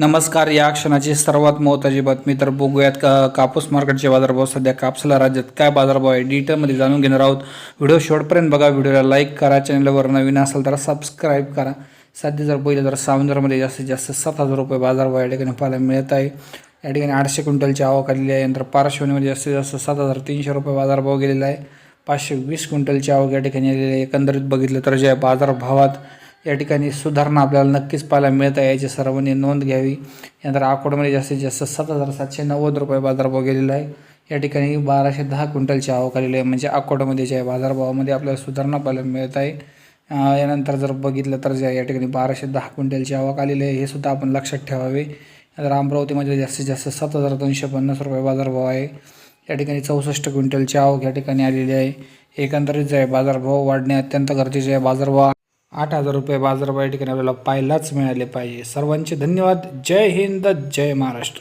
नमस्कार या क्षणाची सर्वात महत्त्वाची बातमी तर बघूयात का कापूस मार्केटचे बाजारभाव सध्या कापसाला राज्यात काय बाजारभाव आहे डिटेलमध्ये जाणून घेणार आहोत. व्हिडिओ शेवटपर्यंत बघा व्हिडिओला लाईक करा चॅनलवर नवीन असेल तर सबस्क्राईब करा. सध्या जर पहिलं तर सावंदरमध्ये जास्तीत जास्त सात हजार रुपये बाजारभाव या ठिकाणी पाहायला मिळत आहे. या ठिकाणी आठशे क्विंटलची आवक आलेली आहे. नंतर पार्श्वनीमध्ये जास्तीत जास्त सात हजार तीनशे रुपये बाजारभाव गेलेला आहे. पाचशे वीस क्विंटलची आवक या ठिकाणी आलेली आहे. एकंदरीत बघितलं तर जे बाजारभावात या ठिकाणी सुधारणा आपल्याला नक्कीच पाहायला मिळत. आहे याची सर्वांनी नोंद घ्यावी. यानंतर अकोटमध्ये जास्तीत जास्त सात हजार सातशे नव्वद रुपये बाजारभाव गेलेला आहे. या ठिकाणी बाराशे दहा क्विंटलची आवक आलेली आहे. म्हणजे अकोटमध्ये जे आहे बाजारभावामध्ये आपल्याला सुधारणा पाहायला मिळत आहे यानंतर जर बघितलं तर ज्या या ठिकाणी बाराशे दहा क्विंटलची आवक आलेली आहे हे सुद्धा आपण लक्षात ठेवावे. तर अमरावतीमध्ये जास्तीत जास्त सात हजार दोनशे पन्नास रुपये बाजारभाव आहे. या ठिकाणी चौसष्ट क्विंटलची आवक या ठिकाणी आलेली आहे. एकंदरीत जे आहे बाजारभाव वाढणे अत्यंत गरजेचे आहे. बाजारभाव आठ हजार रुपये बाजारभाव या ठिकाणी आपल्याला पाहायलाच मिळाले पाहिजे. सर्वांचे धन्यवाद. जय हिंद. जय महाराष्ट्र.